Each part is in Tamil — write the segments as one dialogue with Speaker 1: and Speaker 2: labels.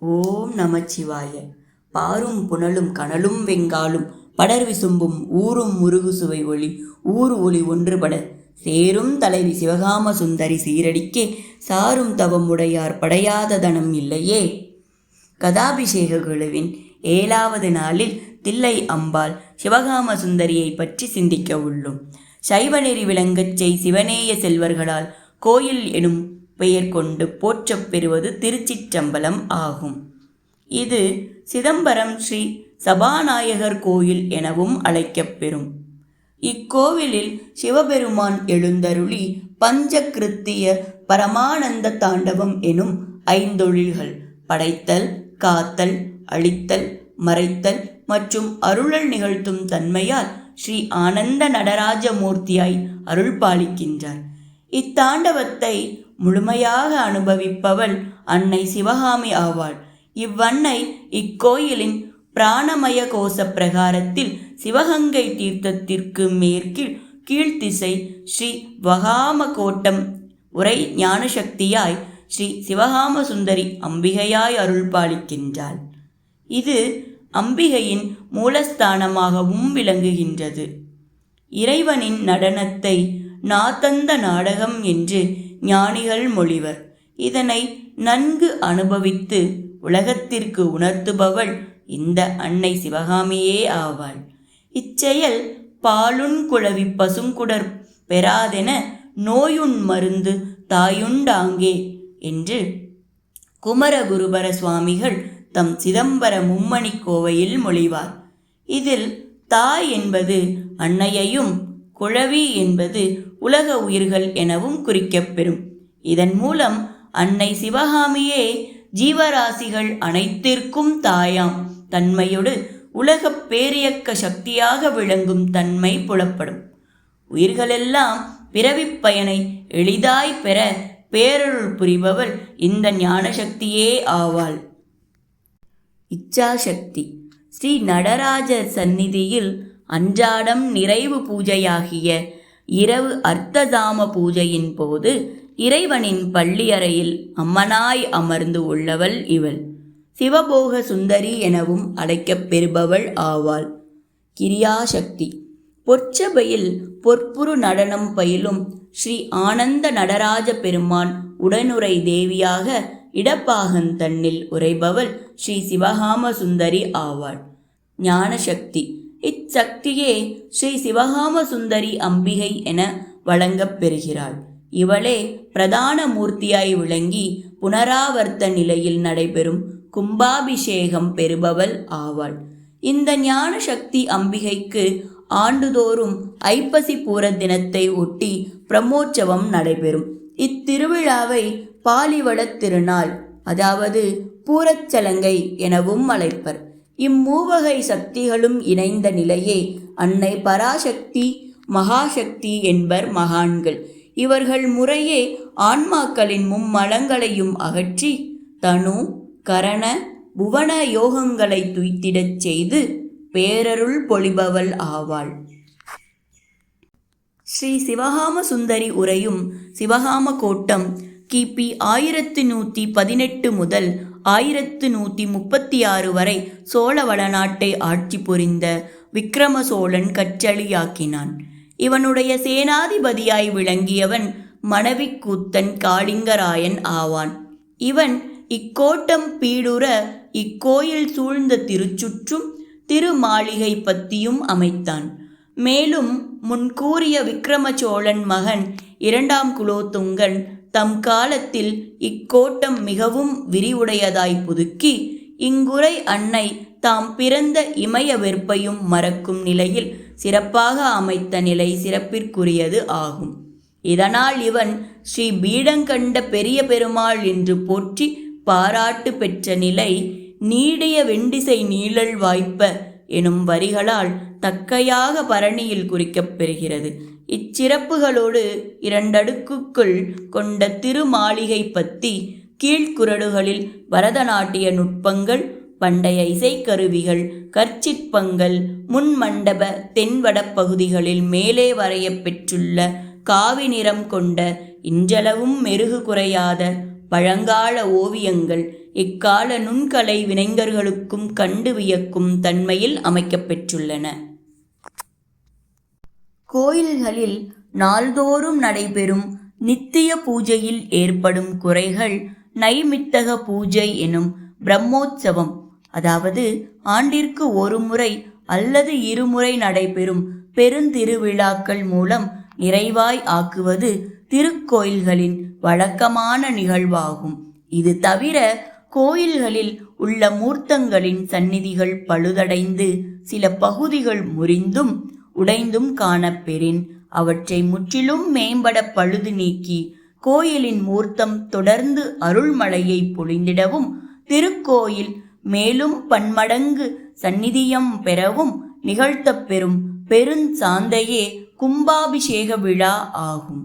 Speaker 1: ஓம் நமச்சிவாய. பாரும் புனலும் கனலும் வெங்காலும் படர் விசும்பும் ஊரும் முருகு சுவை ஒளி ஊர் ஒளி ஒன்றுபட சேரும் தலைவி சிவகாம சுந்தரி சீரடிக்கே சாரும் தவம் உடையார் படையாத தனம் இல்லையே. கதாபிஷேக குழுவின் ஏழாவது நாளில் தில்லை அம்பாள் சிவகாம சுந்தரியை பற்றி சிந்திக்க உள்ளோம். சைவநெறி விளங்கச் செய் சிவநேய செல்வர்களால் கோயில் எனும் பெயர் கொண்டு போற்றப் பெறுவது திருச்சிற்றம்பலம் ஆகும். இது சிதம்பரம் ஸ்ரீ சபாநாயகர் கோயில் எனவும் அழைக்கப்பெறும் இக்கோவிலில் சிவபெருமான் எழுந்தருளி பஞ்சகிருத்திய பரமானந்த தாண்டவம் எனும் ஐந்தொழில்கள் படைத்தல் காத்தல் அழித்தல் மறைத்தல் மற்றும் அருளல் நிகழ்த்தும் தன்மையால் ஸ்ரீ ஆனந்த நடராஜ மூர்த்தியாய் அருள் பாலிக்கின்றார் இத்தாண்டவத்தை முழுமையாக அனுபவிப்பவள் அன்னை சிவகாமி ஆவாள். இவ்வன்னை இக்கோயிலின் பிராணமய கோஷ பிரகாரத்தில் சிவகங்கை தீர்த்தத்திற்கு மேற்கில் கீழ்த்திசை ஸ்ரீ வகாம கோட்டம் உரை ஞானசக்தியாய் ஸ்ரீ சிவகாம சுந்தரி அம்பிகையாய் அருள் பாலிக்கின்றாள் இது அம்பிகையின் மூலஸ்தானமாகவும் விளங்குகின்றது. இறைவனின் நடனத்தை நாத்தந்த நாடகம் என்று ஞானிகள் மொழிவர். இதனை நன்கு அனுபவித்து உலகத்திற்கு உணர்த்துபவள் இந்த அன்னை சிவகாமியே ஆவாள். இச்செயல் பாலுண் குழவி பசுங்குடர் பெறாதென நோயுண் மருந்து தாயுண்டாங்கே என்று குமரகுருபர சுவாமிகள் தம் சிதம்பர மும்மணி கோவையில் மொழிவார். இதில் தாய் என்பது அன்னையையும் குழவி என்பது உலக உயிர்கள் எனவும் குறிக்கப்பெறும். இதன் மூலம் அன்னை சிவகாமியே ஜீவராசிகள் அனைத்திற்கும் தாயாம். தன்மையோடு உலகப் பேரியக்க சக்தியாக விளங்கும் தன்மை புலப்படும். உயிர்களெல்லாம் பிறவிப் பயனை எளிதாய் பெற பேரருள் புரிபவள் இந்த ஞானசக்தியே ஆவாள். இச்சாசக்தி. ஸ்ரீ நடராஜர் சந்நிதியில் அன்றாடம் நிறைவு பூஜையாகிய இரவு அர்த்ததாம பூஜையின் போது இறைவனின் பள்ளியறையில் அம்மனாய் அமர்ந்து உள்ளவள் இவள். சிவபோக சுந்தரி எனவும் அழைக்கப் பெறுபவள் ஆவாள். கிரியாசக்தி. பொற்சபையில் பொற்புரு நடனம் பயிலும் ஸ்ரீ ஆனந்த நடராஜ பெருமான் உடனுரை தேவியாக இடப்பாகன் தன்னில் உரைபவள் ஸ்ரீ சிவகாம சுந்தரி ஆவாள். ஞானசக்தி. இச்சக்தியே ஸ்ரீ சிவகாம சுந்தரி அம்பிகை என வழங்கப் பெறுகிறாள். இவளே பிரதான மூர்த்தியாய் விளங்கி புனராவர்த்த நிலையில் நடைபெறும் கும்பாபிஷேகம் பெறுபவள் ஆவாள். இந்த ஞான சக்தி அம்பிகைக்கு ஆண்டுதோறும் ஐப்பசி பூர தினத்தை ஒட்டி பிரம்மோற்சவம் நடைபெறும். இத்திருவிழாவை பாலிவளத் திருநாள் அதாவது பூரச்சலங்கை எனவும் அழைப்பர். இம்மூவகை சக்திகளும் இணைந்த நிலையே அன்னை பராசக்தி மகாசக்தி என்பர் மகான்கள். இவர்கள் முறையே ஆன்மாக்களின் மும்மலங்களையும் அகற்றி தனு கரண புவன யோகங்களை துய்த்திடச் செய்து பேரருள் பொழிபவள் ஆவாள். ஸ்ரீ சிவகாம சுந்தரி உரையும் சிவகாம கோட்டம் கிபி ஆயிரத்து நூற்றி பதினெட்டு முதல் ஆயிரத்து நூற்றி முப்பத்தி ஆறு வரை சோழ வளநாட்டை ஆட்சி புரிந்த விக்ரம சோழன் கற்றளியாக்கினான். இவனுடைய சேனாதிபதியாய் விளங்கியவன் மணவிக்கூத்தன் காளிங்கராயன் ஆவான். இவன் இக்கோட்டம் பீடுற இக்கோயில் சூழ்ந்த திருச்சுற்றும் திருமாளிகை பத்தியும் அமைத்தான். மேலும் முன்கூறிய விக்ரம சோழன் மகன் இரண்டாம் குலோத்துங்கன் தம் காலத்தில் இக்கோட்டம் மிகவும் விரிவுடையதாய் புதுக்கி இங்குரை அன்னை தாம் பிறந்த இமய வெறுப்பையும் மறக்கும் நிலையில் சிறப்பாக அமைத்த நிலை சிறப்பிற்குரியது ஆகும். இதனால் இவன் ஸ்ரீ பீடங்கண்ட பெரிய பெருமாள் என்று போற்றி பாராட்டு பெற்ற நிலை நீடிய வெண்டிசை நீழல் வாய்ப்ப எனும் வரிகளால் தக்கையாக பரணியில் குறிக்கப் பெறுகிறது. இச்சிறப்புகளோடு இரண்டடுக்குக்குள் கொண்ட திருமாளிகை பத்தி கீழ்குரடுகளில் பரதநாட்டிய நுட்பங்கள் பண்டைய இசைக்கருவிகள் கற்சிற்பங்கள் முன்மண்டப தென்வட பகுதிகளில் மேலே வரையப் பெற்றுள்ள காவி நிறம் கொண்ட இன்றளவும் மெருகு குறையாத பழங்கால ஓவியங்கள் இக்கால நுண்கலை வினைஞர்களுக்கும் கண்டு வியக்கும் தன்மையில் அமைக்கப்பெற்றுள்ளன. கோயில்களில் நாள்தோறும் நடைபெறும் நித்திய பூஜையில் ஏற்படும் குறைகள் நைமித்தக பூஜை எனும் பிரம்மோற்சவம் அதாவது ஆண்டிற்கு ஒரு முறை அல்லது இருமுறை நடைபெறும் பெருந்திருவிழாக்கள் மூலம் நிறைவாய் ஆக்குவது திருக்கோயில்களின் வழக்கமான நிகழ்வாகும். இது தவிர கோயில்களில் உள்ள மூர்த்தங்களின் சந்நிதிகள் பழுதடைந்து சில பகுதிகள் முறிந்தும் உடைந்தும் காணப்பெறின். அவற்றை முற்றிலும் மேம்பட பழுது நீக்கி கோயிலின் மூர்த்தம் தொடர்ந்து அருள்மழையை பொழிந்திடவும் திருக்கோயில் மேலும் பன்மடங்கு சந்நிதியம் பெறவும் நிகழ்த்தப்பெறும் பெருஞ்சாந்தையே கும்பாபிஷேக விழா ஆகும்.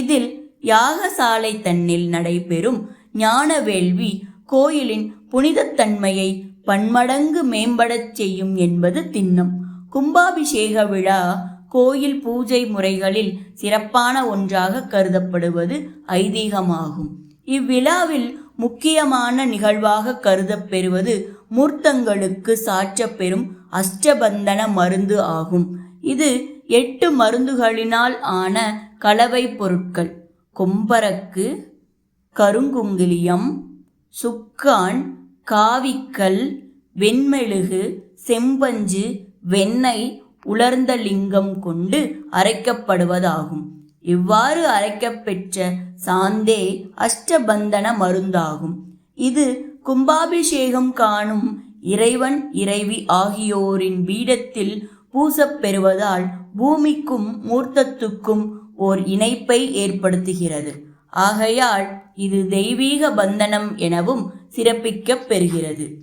Speaker 1: இதில் யாகசாலை தன்னில் நடைபெறும் ஞான வேள்வி கோயிலின் புனிதத்தன்மையை பன்மடங்கு மேம்படச் செய்யும் என்பது திண்ணம் கும்பாபிஷேக விழா கோயில் பூஜை முறைகளில் சிறப்பான ஒன்றாக கருதப்படுவது ஐதீகமாகும். இவ்விழாவில் முக்கியமான நிகழ்வாக கருதப்பெறுவது மூர்த்தங்களுக்கு சாற்றப்பெறும் அஷ்டபந்தன மருந்து ஆகும். இது எட்டு மருந்துகளினால் ஆன கலவை பொருட்கள். கொம்பரக்கு கருங்குங்கிலியம் சுக்கான் காவிக்கல் வெண்மெழுகு செம்பஞ்சு வெண்ணெய் உலர்ந்த லிங்கம் கொண்டு அரைக்கப்படுவதாகும். இவ்வாறு அரைக்கப்பெற்ற சாந்தே அஷ்டபந்தன மருந்தாகும். இது கும்பாபிஷேகம் காணும் இறைவன் இறைவி ஆகியோரின் பீடத்தில் பூசப்பெறுவதால் பூமிக்கும் மூர்த்தத்துக்கும் ஓர் இணைப்பை ஏற்படுத்துகிறது. ஆகையால் இது தெய்வீக பந்தனம் எனவும் சிறப்பிக்கப் பெறுகிறது.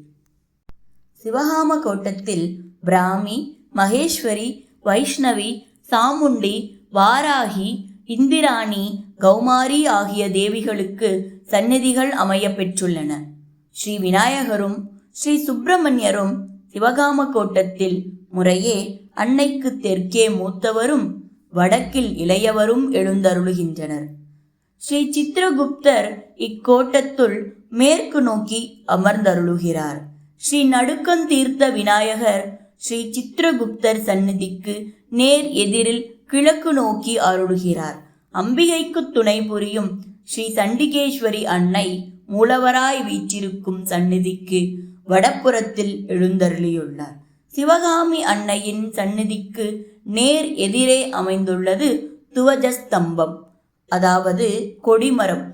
Speaker 1: சிவகாம கோட்டத்தில் பிராமி மகேஸ்வரி வைஷ்ணவி சாமுண்டி வாராகி இந்திராணி கௌமாரி ஆகிய தேவிகளுக்கு சந்நிதிகள் அமைய பெற்றுள்ளன ஸ்ரீ விநாயகரும் ஸ்ரீ சுப்பிரமணியரும் சிவகாம கோட்டத்தில் முறையே அன்னைக்கு தெற்கே மூத்தவரும் வடக்கில் இளையவரும் எழுந்தருளுகின்றனர் ஸ்ரீ சித்திரகுப்தர் இக்கோட்டத்துள் மேற்கு நோக்கி அமர்ந்தருளுகிறார் ஸ்ரீ நடுக்கந்தீர்த்த விநாயகர் ஸ்ரீ சித்திரகுப்தர் சந்நிதிக்கு நேர் எதிரில் கிழக்கு நோக்கி அருளுகிறார். அம்பிகைக்கு துணை புரியும் ஸ்ரீ சண்டிகேஸ்வரி அன்னை மூலவராய் வீற்றிருக்கும் சந்நிதிக்கு வடப்புறத்தில் எழுந்தருளியுள்ளார். சிவகாமி அன்னையின் சந்நிதிக்கு நேர் எதிரே அமைந்துள்ளது துவஜஸ்தம்பம் அதாவது கொடிமரம்.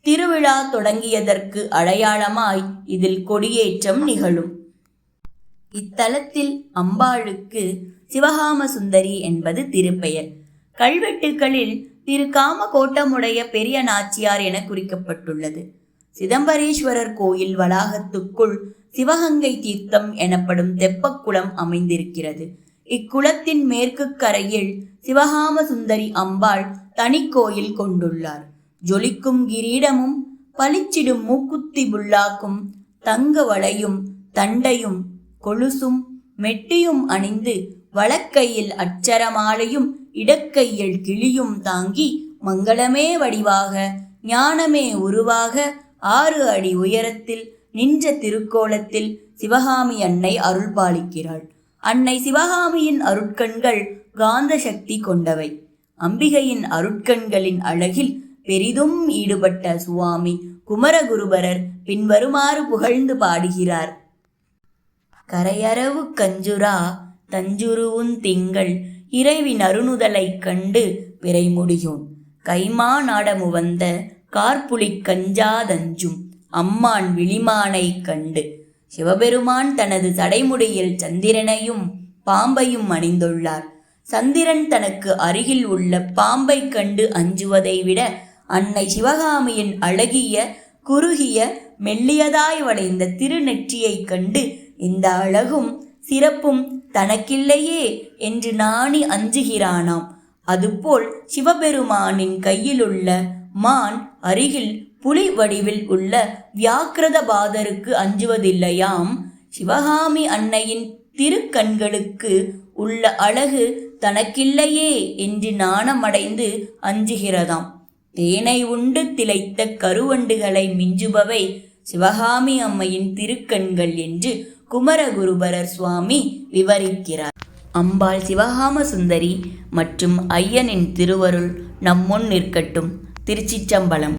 Speaker 1: திருவிழா தொடங்கியதற்கு அடையாளமாய் இதில் கொடியேற்றம் நிகழும். இத்தலத்தில் அம்பாளுக்கு சிவகாம சுந்தரி என்பது திருப்பெயர். கல்வெட்டுகளில் திரு காமகோட்டமுடைய பெரிய நாச்சியார் என குறிக்கப்பட்டுள்ளது. சிதம்பரேஸ்வரர் கோயில் வளாகத்துக்குள் சிவகங்கை தீர்த்தம் எனப்படும் தெப்பக்குளம் அமைந்திருக்கிறது. இக்குளத்தின் மேற்கு கரையில் சிவகாம சுந்தரி அம்பாள் தனி கோயில் கொண்டுள்ளார். ஜொலிக்கும் கிரீடமும் பளிச்சிடும் மூக்குத்தி புல்லாக்கும் தங்க வளையும் தண்டையும் கொலுசும் மெட்டியும் அணிந்து வலக்கையில் அச்சரமாலையும் இடக்கையில் கிளியும் தாங்கி மங்களமே வடிவாக ஞானமே உருவாக ஆறு அடி உயரத்தில் நின்ற திருக்கோலத்தில் சிவகாமி அன்னை அருள் பாலிக்கிறாள் அன்னை சிவகாமியின் அருட்கண்கள் காந்த சக்தி கொண்டவை. அம்பிகையின் அருட்கண்களின் அழகில் பெரிதும் ஈடுபட்ட சுவாமி குமரகுருபரர் பின்வருமாறு புகழ்ந்து பாடுகிறார். கரையரவு கஞ்சுரா தஞ்சுருவுந் திங்கள் இறைவின் அருணுதலைக் கண்டு விரைமுடியோன் கைமா நாடமு வந்த கார்புலிக் கஞ்சாதஞ்சும் அம்மான் விழிமானைக் கண்டு. சிவபெருமான் தனது சடைமுடியில் சந்திரனையும் பாம்பையும் அணிந்துள்ளார். சந்திரன் தனக்கு அருகில் உள்ள பாம்பைக் கண்டு அஞ்சுவதை விட அன்னை சிவகாமியின் அழகிய குறுகிய மெல்லியதாய் வளைந்த திருநெற்றியைக் கண்டு இந்த அழகும் சிறப்பும் தனக்கில்லையே என்று நாணி அஞ்சுகிறானாம். அதுபோல் சிவபெருமானின் கையிலுள்ள மான் அருகில் புலி வடிவில் உள்ள வியாக்கிரத பாதருக்கு அஞ்சுவதில்லையாம். சிவகாமி அன்னையின் திருக்கண்களுக்கு உள்ள அழகு தனக்கில்லையே என்று நாணமடைந்து அஞ்சுகிறதாம். தேனை உண்டு திளைத்த கருவண்டுகளை மிஞ்சுபவை சிவகாமி அம்மையின் திருக்கண்கள் என்று குமரகுருபரர் சுவாமி விவரிக்கிறார். அம்பாள் சிவகாம சுந்தரி மற்றும் ஐயனின் திருவருள் நம்முன் நிற்கட்டும். திருச்சிற்றம்பலம்.